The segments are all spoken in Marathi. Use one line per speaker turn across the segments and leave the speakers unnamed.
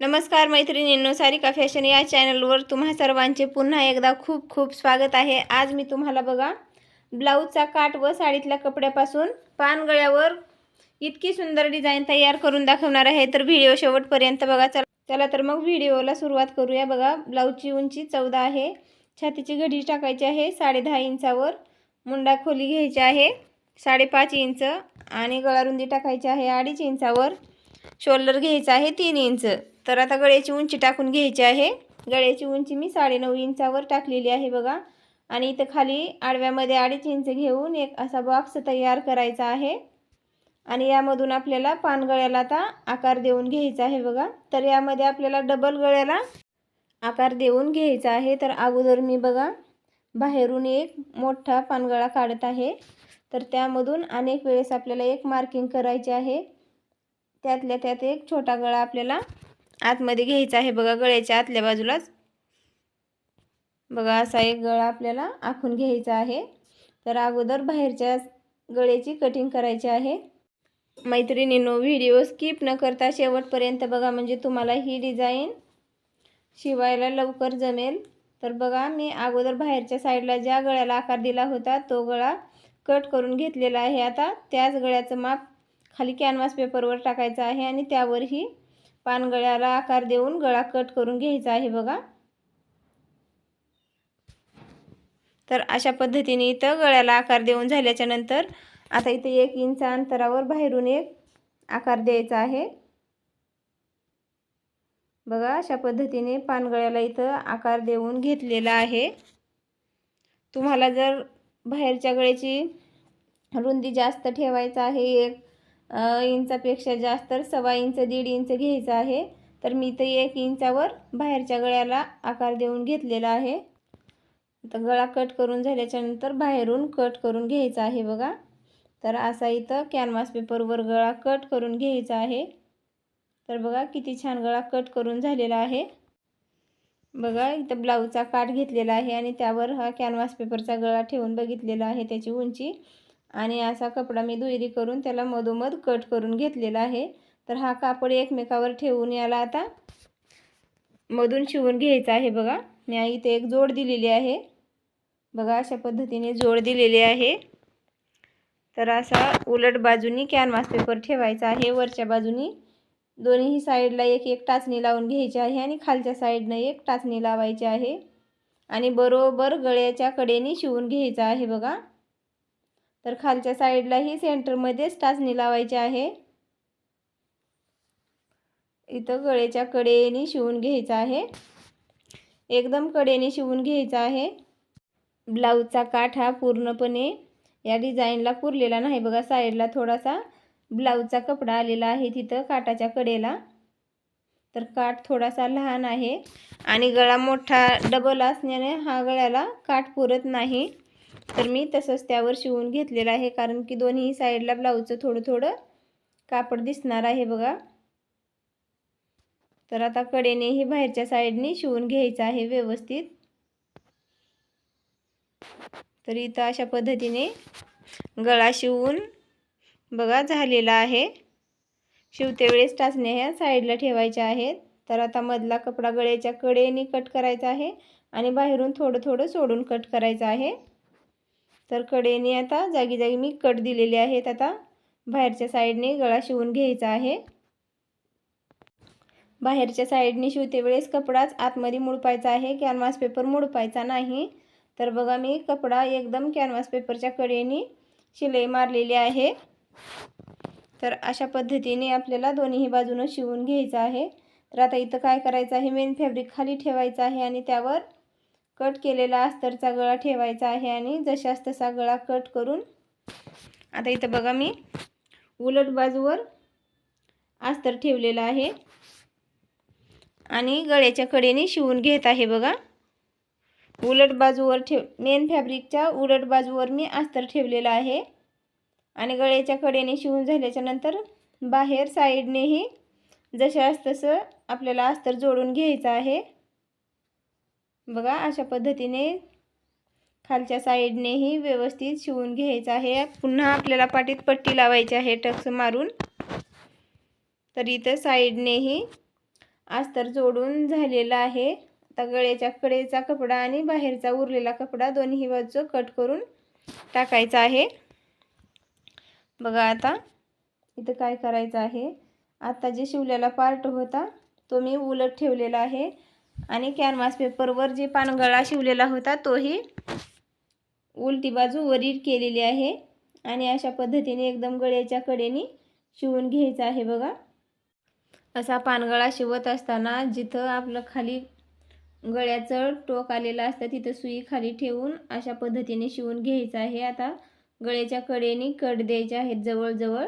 नमस्कार मैत्रिणींनो सारिका फॅशन या चॅनलवर तुम्हा सर्वांचे पुन्हा एकदा खूप खूप स्वागत आहे. आज मी तुम्हाला बघा ब्लाऊजचा काट व साडीतल्या कपड्यापासून पानगळ्यावर इतकी सुंदर डिझाईन तयार करून दाखवणार आहे. तर व्हिडिओ शेवटपर्यंत बघा. चला चला तर मग व्हिडिओला सुरुवात करूया. बघा ब्लाऊजची उंची चौदा आहे. छातीची घडी टाकायची आहे. साडेदहा इंचावर मुंडा खोली घ्यायची आहे. साडेपाच इंच आणि गळारुंदी टाकायची आहे. अडीच इंचावर शोल्डर घ्यायचं आहे तीन इंच तर आता गळ्याची उंची टाकून घ्यायची आहे. गळ्याची उंची मी साडेनऊ इंचावर टाकलेली आहे बघा. आणि इथं खाली आडव्यामध्ये अडीच इंच घेऊन एक असा बॉक्स तयार करायचा आहे. आणि यामधून आपल्याला पानगळ्याला आता आकार देऊन घ्यायचा आहे बघा. तर यामध्ये आपल्याला डबल गळ्याला आकार देऊन घ्यायचा आहे. तर अगोदर मी बघा बाहेरून एक मोठा पानगळा काढत आहे. तर त्यामधून अनेक वेळेस आपल्याला एक मार्किंग करायची आहे. त्यातल्या त्यात एक छोटा गळा आपल्याला आतमध्ये घ्यायचा आहे. बघा गळ्याच्या आतल्या बाजूलाच. बघा असा एक गळा आपल्याला आखून घ्यायचा आहे. तर अगोदर बाहेरच्या गळ्याची कटिंग करायची आहे. मैत्रिणींनो व्हिडिओ स्किप न करता शेवटपर्यंत बघा म्हणजे तुम्हाला ही डिझाईन शिवायला लवकर जमेल. तर बघा मी अगोदर बाहेरच्या साईडला ज्या गळ्याला आकार दिला होता तो गळा कट करून घेतलेला आहे. आता त्याच गळ्याचं माप खाली कॅनव्हास पेपरवर टाकायचा आहे आणि त्यावरही पानगळ्याला आकार देऊन गळा कट करून घ्यायचा आहे बघा. तर अशा पद्धतीने इथं गळ्याला आकार देऊन झाल्याच्यानंतर आता इथे एक इंच अंतरावर बाहेरून एक आकार द्यायचा आहे. बघा अशा पद्धतीने पानगळ्याला इथं आकार देऊन घेतलेला आहे. तुम्हाला जर बाहेरच्या गळ्याची रुंदी जास्त ठेवायचं आहे एक इंचापेक्षा जास्त तर सव्वा इंच दीड इंच घ्यायचं आहे. तर मी ते एक इंचावर बाहेरच्या गळ्याला आकार देऊन घेतलेला आहे. तर गळा कट करून झाल्याच्यानंतर बाहेरून कट करून घ्यायचा आहे बघा. तर असा इथं कॅनव्हास पेपरवर गळा कट करून घ्यायचा आहे. तर बघा किती छान गळा कट करून झालेला आहे. बघा इथं ब्लाऊजचा काठ घेतलेला आहे आणि त्यावर हा कॅनव्हास पेपरचा गळा ठेवून बघितलेला आहे त्याची उंची. आणि असा कपडा मी दुहेरी करून त्याला मधोमध कट करून घेतलेला आहे. तर हा कापड एकमेकावर ठेवून याला आता मधून शिवून घ्यायचा आहे बघा. मी इथे एक जोड दिलेली आहे. बघा अशा पद्धतीने जोड दिलेली आहे. तर असा उलट बाजूनी कॅनव्हास पेपर ठेवायचा आहे. वरच्या बाजूनी दोन्ही साईडला एक एक टाचणी लावून घ्यायची आहे आणि खालच्या साईडनं एक टाचणी लावायची आहे. आणि बरोबर गळ्याच्या कडेने शिवून घ्यायचा आहे बघा. तर खालच्या साईडलाही सेंटरमध्येच टाचणी लावायची आहे. इथं गळेच्या कडेने शिवून घ्यायचं आहे. एकदम कडेने शिवून घ्यायचा आहे. ब्लाऊजचा काठ हा पूर्णपणे या डिझाईनला पुरलेला नाही. बघा साईडला थोडासा ब्लाऊजचा कपडा आलेला आहे तिथं काटाच्या कडेला. तर काठ थोडासा लहान आहे. आणि गळा मोठा डबल असल्याने हा गळ्याला काठ पुरत नाही. तर मी तसंच त्यावर शिवून घेतलेलं आहे कारण की दोन्ही साईडला ब्लाऊजचं थोडं थोडं कापड दिसणार आहे बघा. तर आता कडेनेही बाहेरच्या साईडने शिवून घ्यायचं आहे व्यवस्थित. तर इथं अशा पद्धतीने गळा शिवून बघा झालेला आहे. शिवते वेळेस टाचण्या ह्या साईडला ठेवायच्या आहेत. तर आता मधला कपडा गळ्याच्या कडेने कट करायचा आहे आणि बाहेरून थोडं थोडं सोडून कट करायचं आहे. तर कडेने आता जागी जागी मी कट दिलेले आहेत. आता बाहेरच्या साईडने गळा शिवून घ्यायचा आहे. बाहेरच्या साईडने शिवते वेळेस कपडाच आतमध्ये मुडपायचा आहे. कॅनव्हास पेपर मुडपायचा नाही. तर बघा मी कपडा एकदम कॅनव्हास पेपरच्या कडेने शिलाई मारलेली आहे. तर अशा पद्धतीने आपल्याला दोन्ही बाजूनं शिवून घ्यायचं आहे. तर आता इथं काय करायचं आहे? मेन फॅब्रिक खाली ठेवायचं आहे आणि त्यावर कट केलेला अस्तरचा गळा ठेवायचा आहे आणि जशास तसा गळा कट करून आता इथं बघा मी उलट बाजूवर अस्तर ठेवलेलं आहे. आणि गळ्याच्या कडेने शिवून घेत आहे बघा. उलट बाजूवर ठेव मेन फॅब्रिकच्या उलट बाजूवर मी अस्तर ठेवलेलं आहे. आणि गळ्याच्या कडेने शिवून झाल्याच्यानंतर बाहेर साईडनेही जशास तसं आपल्याला अस्तर जोडून घ्यायचं आहे. बघा अशा पद्धतीने खालच्या साईडनेही व्यवस्थित शिवून घ्यायचं आहे. पुन्हा आपल्याला पाठीत पट्टी लावायची आहे टक्स मारून. तर इथं साईडनेही अस्तर जोडून झालेलं आहे. आता गळ्याच्या कडेचा कपडा आणि बाहेरचा उरलेला कपडा दोन्ही बाजू कट करून टाकायचा आहे. बघा आता इथं काय करायचं आहे. आता जे शिवलेला पार्ट होता तो मी उलट ठेवलेला आहे. आणि कॅनव्हास पेपरवर जे पानगळा शिवलेला होता तोही उलटी बाजू वरील केलेली आहे. आणि अशा पद्धतीने एकदम गळ्याच्या कडेने शिवून घ्यायचं आहे बघा. असा पानगळा शिवत असताना जिथं आपलं खाली गळ्याचं टोक आलेलं असतं तिथं सुई खाली ठेवून अशा पद्धतीने शिवून घ्यायचं आहे. आता गळ्याच्या कडेने कट द्यायचे आहेत जवळजवळ.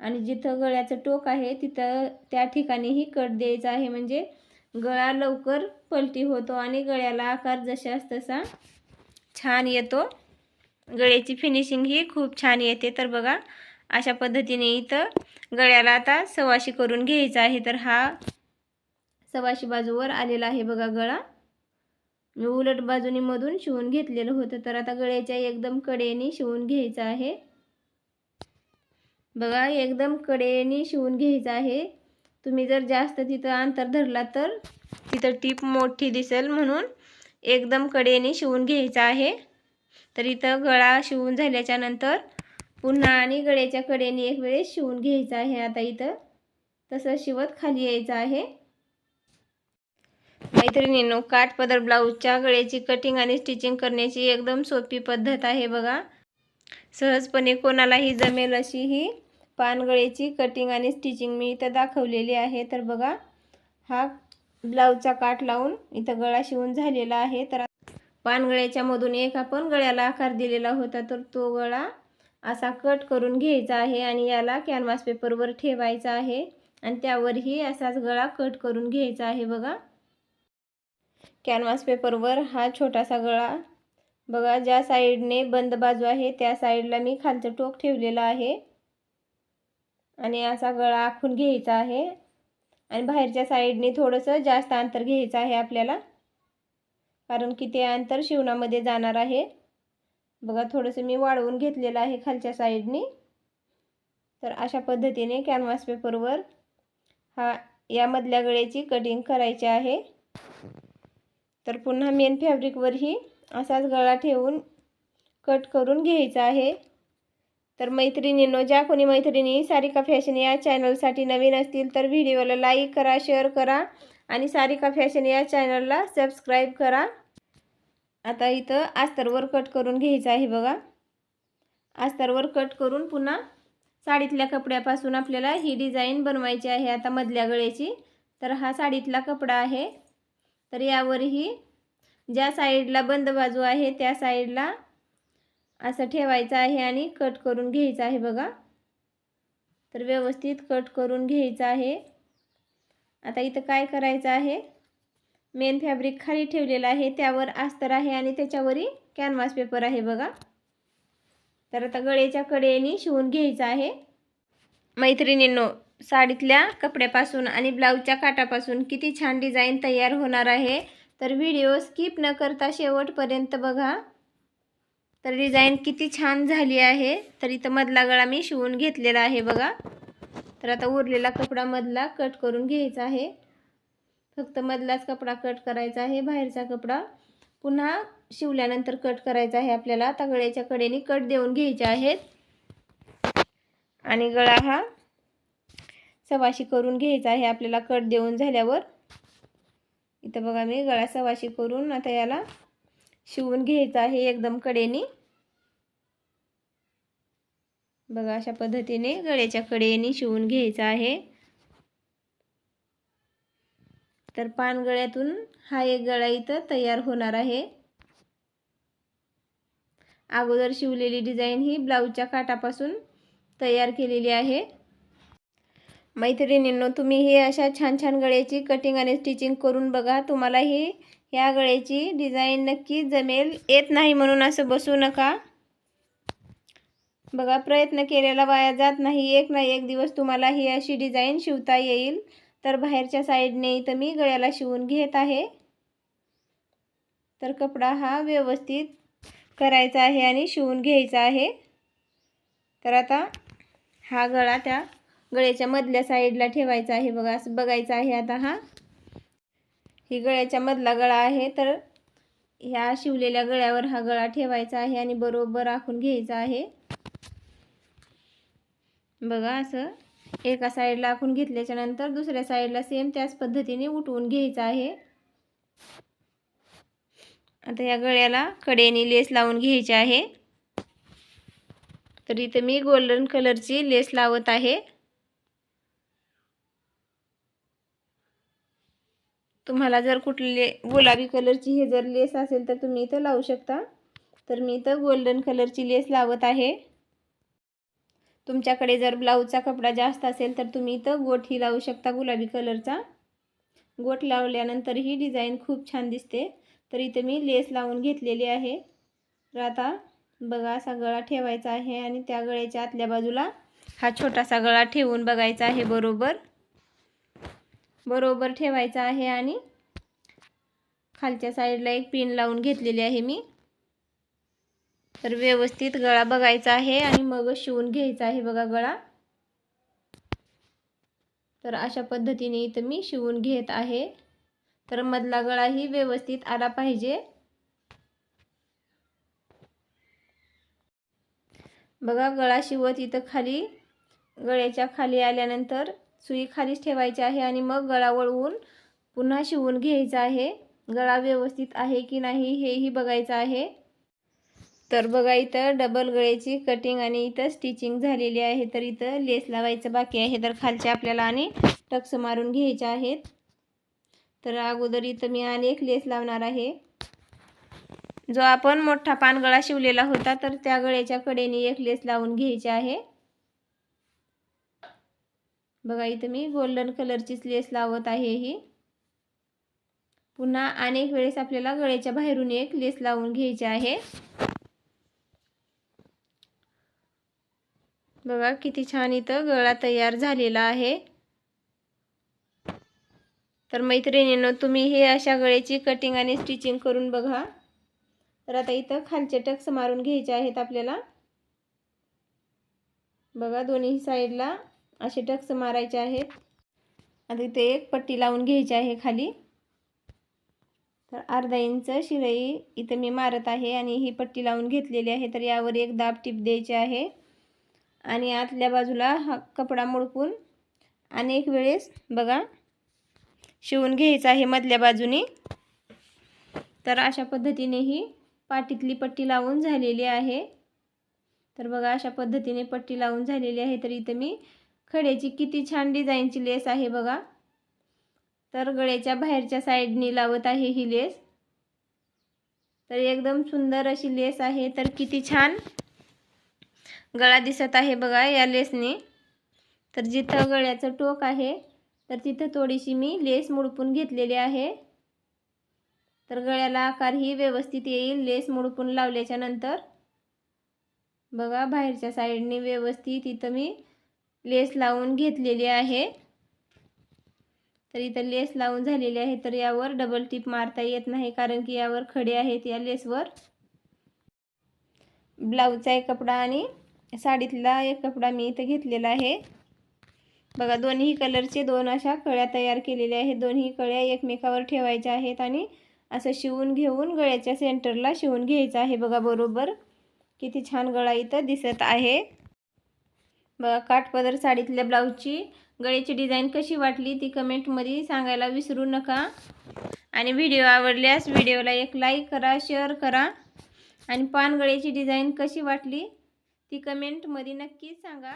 आणि जिथं गळ्याचं टोक आहे तिथं त्या ठिकाणीही कट द्यायचा आहे. म्हणजे गळा लवकर पलटी होतो आणि गळ्याला आकार जशास तसा छान येतो. गळ्याची फिनिशिंग ही खूप छान येते. तर बघा अशा पद्धतीने इथं गळ्याला आता सवाशी करून घ्यायचा आहे. तर हा सवाशी बाजूवर आलेला आहे बघा गळा. मी उलट बाजूनी मधून शिवून घेतलेलं होतं. तर आता गळ्याच्या एकदम कडेने शिवून घ्यायचं आहे. बघा एकदम कडेने शिवून घ्यायचं आहे. तुम्ही जर जास्त तिथं अंतर धरला तर तिथं टीप मोठी दिसेल म्हणून एकदम कडेने शिवून घ्यायचं आहे. तर इथं गळा शिवून झाल्याच्यानंतर पुन्हा आणि गळ्याच्या कडेने एक वेळेस शिवून घ्यायचं आहे आता इथं. तसं शिवत खाली यायचं आहे. मैत्रिणींनो काठपदर ब्लाऊजच्या गळ्याची कटिंग आणि स्टिचिंग करण्याची एकदम सोपी पद्धत आहे बघा. सहजपणे कोणालाही जमेल अशी ही पानगळेची कटिंग आणि स्टिचिंग मी इथं दाखवलेली आहे. तर बघा हा ब्लाऊजचा काठ लावून इथं गळा शिवून झालेला आहे. तर पानगळ्याच्या मधून एक आपण गळ्याला आकार दिलेला होता. तर तो गळा असा कट करून घ्यायचा आहे आणि याला कॅनव्हास पेपरवर ठेवायचा आहे. आणि त्यावरही असाच गळा कट करून घ्यायचा आहे बघा. कॅनव्हास पेपरवर हा छोटासा गळा बघा ज्या साईडने बंद बाजू आहे त्या साईडला मी खालचं टोक ठेवलेलं आहे. आणि असा गळा आखून घ्यायचा आहे. आणि बाहेरच्या साईडने थोडंसं जास्त अंतर घ्यायचं आहे आपल्याला. कारण की ते अंतर शिवणामध्ये जाणार आहे. बघा थोडंसं मी वाढवून घेतलेलं आहे खालच्या साईडने. तर अशा पद्धतीने कॅनव्हास पेपरवर हा यामधल्या गळ्याची कटिंग करायची आहे. तर पुन्हा मेन फॅब्रिकवरही असाच गळा ठेवून कट करून घ्यायचा आहे. तर मैत्रिणींनो ज्या कोणी मैत्रिणी सारिका फॅशन या चॅनलसाठी नवीन असतील तर व्हिडिओला लाईक करा शेअर करा आणि सारिका फॅशन या चॅनलला सबस्क्राईब करा. आता इथं आस्तरवर कट करून घ्यायचं आहे बघा. आस्तरवर कट करून पुन्हा साडीतल्या कपड्यापासून आपल्याला ही डिझाईन बनवायची आहे आता मधल्या गळ्याची. तर हा साडीतला कपडा आहे. तर यावरही ज्या साईडला बंद बाजू आहे त्या साईडला असं ठेवायचं आहे आणि कट करून घ्यायचं आहे बघा. तर व्यवस्थित कट करून घ्यायचं आहे. आता इथं काय करायचं आहे? मेन फॅब्रिक खाली ठेवलेलं आहे. त्यावर अस्तर आहे आणि त्याच्यावरही कॅनव्हास पेपर आहे बघा. तर आता गळेच्या कडेने शिवून घ्यायचं आहे. मैत्रिणींनो साडीतल्या कपड्यापासून आणि ब्लाऊजच्या काटापासून किती छान डिझाईन तयार होणार आहे. तर व्हिडिओ स्किप न करता शेवटपर्यंत बघा. तर डिझाईन किती छान झाली आहे. तर इथं मधला गळा मी शिवून घेतलेला आहे बघा. तर आता उरलेला कपडा मधला कट करून घ्यायचा आहे. फक्त मधलाच कपडा कट करायचा आहे बाहेरचा कपडा. पुन्हा शिवल्यानंतर कट करायचा आहे आपल्याला. आता गळ्याच्या कडेने कट देऊन घ्यायचे आहेत. आणि गळा हा सवाशी करून घ्यायचा आहे आपल्याला कट देऊन झाल्यावर. इथं बघा मी गळा सवाशी करून आता याला शिवून घ्यायचं आहे एकदम कडेने. बघा अशा पद्धतीने गळ्याच्या कडेने शिवून घ्यायचं आहे. तर पानगळ्यातून हा एक गळा इथं तयार होणार आहे. अगोदर शिवलेली डिझाईन ही ब्लाऊजच्या काटापासून तयार केलेली आहे. मैत्रिणींनो तुम्ही हे अशा छान छान गळ्याची कटिंग आणि स्टिचिंग करून बघा. तुम्हाला ही ह्या गळ्याची डिझाईन नक्की जमेल. येत नाही म्हणून असं बसू नका. बघा प्रयत्न केलेला वाया जात नाही. एक ना एक दिवस तुम्हाला ही अशी डिझाईन शिवता येईल. तर बाहेरच्या साईडने इथं मी गळ्याला शिवून घेत आहे. तर कपडा हा व्यवस्थित करायचा आहे आणि शिवून घ्यायचा आहे. तर आता हा गळा त्या गळ्याच्या मधल्या साईडला ठेवायचा आहे. बघा असं बघायचं आहे आता हा. ही गळ्याच्या मधला गळा आहे तर ह्या शिवलेल्या गळ्यावर हा गळा ठेवायचा आहे आणि बरोबर आखून घ्यायचा आहे. बघा असं एका साईडला आखून घेतल्याच्या नंतर दुसऱ्या साईडला सेम त्याच पद्धतीने उठवून घ्यायचं आहे. आता या गळ्याला कडेने लेस लावून घ्यायची आहे. तर इथं मी गोल्डन कलरची लेस लावत आहे. तुम्हाला जर कुठले गुलाबी कलरची हे जर लेस असेल तर तुम्ही इथं लावू शकता. तर मी इथं गोल्डन कलरची लेस लावत आहे. तुमच्याकडे जर ब्लाऊजचा कपडा जास्त असेल तर तुम्ही इथं गोठही लावू शकता गुलाबी कलरचा. गोठ लावल्यानंतर ही डिझाईन खूप छान दिसते. तर इथं मी लेस लावून घेतलेली आहे. तर आता बघा असा गळा ठेवायचा आहे आणि त्या गळ्याच्या आतल्या बाजूला हा छोटासा गळा ठेवून बघायचा आहे बरोबर. बरोबर ठेवायचा आहे आणि खालच्या साईडला एक पिन लावून घेतलेली आहे मी. तर व्यवस्थित गळा बघायचा आहे आणि मग शिवून घ्यायचा आहे बघा गळा. तर अशा पद्धतीने इथं मी शिवून घेत आहे. तर मधला गळाही व्यवस्थित आला पाहिजे. बघा गळा शिवत इथं खाली गळ्याच्या खाली आल्यानंतर सुई खालीच ठेवायची आहे आणि मग गळा वळवून पुन्हा शिवून घ्यायचा आहे. गळा व्यवस्थित आहे की नाही हेही बघायचं आहे. तर बघा इथं डबल गळ्याची कटिंग आणि इथं स्टिचिंग झालेली आहे. तर इथं लेस लावायचं बाकी आहे. तर खालचे आपल्याला आणि टक्स मारून घ्यायचे आहेत. तर अगोदर इथं मी आणि एक लेस लावणार आहे. जो आपण मोठा पानगळा शिवलेला होता तर त्या गळ्याच्या कडेने एक लेस लावून घ्यायची आहे. बघा इथं मी गोल्डन कलरचीच लेस लावत आहे ही. पुन्हा अनेक वेळेस आपल्याला गळ्याच्या बाहेरून एक लेस लावून घ्यायची आहे. बघा किती छान इथं गळा तयार झालेला आहे. तर मैत्रिणीनं तुम्ही हे अशा गळ्याची कटिंग आणि स्टिचिंग करून बघा. तर आता इथं खालचे टक्स मारून घ्यायचे आहेत आपल्याला. बघा दोन्ही साईडला असे टक्स मारायचे आहेत. आता इथे एक पट्टी लावून घ्यायची आहे खाली. तर अर्धा इंच शिलाई इथं मी मारत आहे आणि ही पट्टी लावून घेतलेली आहे. तर यावर एक दाब टीप द्यायची आहे. आणि आतल्या बाजूला हा कपडा मुडकून अनेक वेळेस बघा शिवून घ्यायचा आहे मधल्या बाजूने. तर अशा पद्धतीने ही पाटीतली पट्टी लावून झालेली आहे. तर बघा अशा पद्धतीने पट्टी लावून झालेली आहे. तर इथं मी खड्याची किती छान डिझाईनची लेस आहे बघा. तर गळ्याच्या बाहेरच्या साईडनी लावत आहे ही लेस. तर एकदम सुंदर अशी लेस आहे. तर किती छान गळा दिसत आहे बघा या लेसने. तर जिथं गळ्याचं टोक आहे तर तिथं थोडीशी मी लेस मुडपून घेतलेली आहे. तर गळ्याला आकारही व्यवस्थित येईल लेस मुडपून लावल्याच्या नंतर. बघा बाहेरच्या साईडने व्यवस्थित इथं मी लेस लावून घेतलेली आहे. तर इथं लेस लावून झालेली आहे तर यावर डबल टिप मारता येत नाही कारण की यावर खडे आहेत या लेसवर. ब्लाऊजचा एक कपडा आणि साडीतला एक कपडा मी इथं घेतलेला आहे. बघा दोन्ही कलरचे दोन अशा कळ्या तयार केलेल्या आहेत. दोन्ही कळ्या एकमेकावर ठेवायच्या आहेत आणि असं शिवून घेऊन गळ्याच्या सेंटरला शिवून घ्यायचं आहे. बघा बरोबर किती छान गळा इथं दिसत आहे. बघा काठपदर साडीतल्या ब्लाऊजची. गळ्याची डिझाईन कशी वाटली ती कमेंटमध्ये सांगायला विसरू नका. आणि व्हिडिओ आवडल्यास व्हिडिओला एक लाईक करा शेअर करा. आणि पानगळ्याची डिझाईन कशी वाटली ती कमेंटमध्ये नक्कीच सांगा.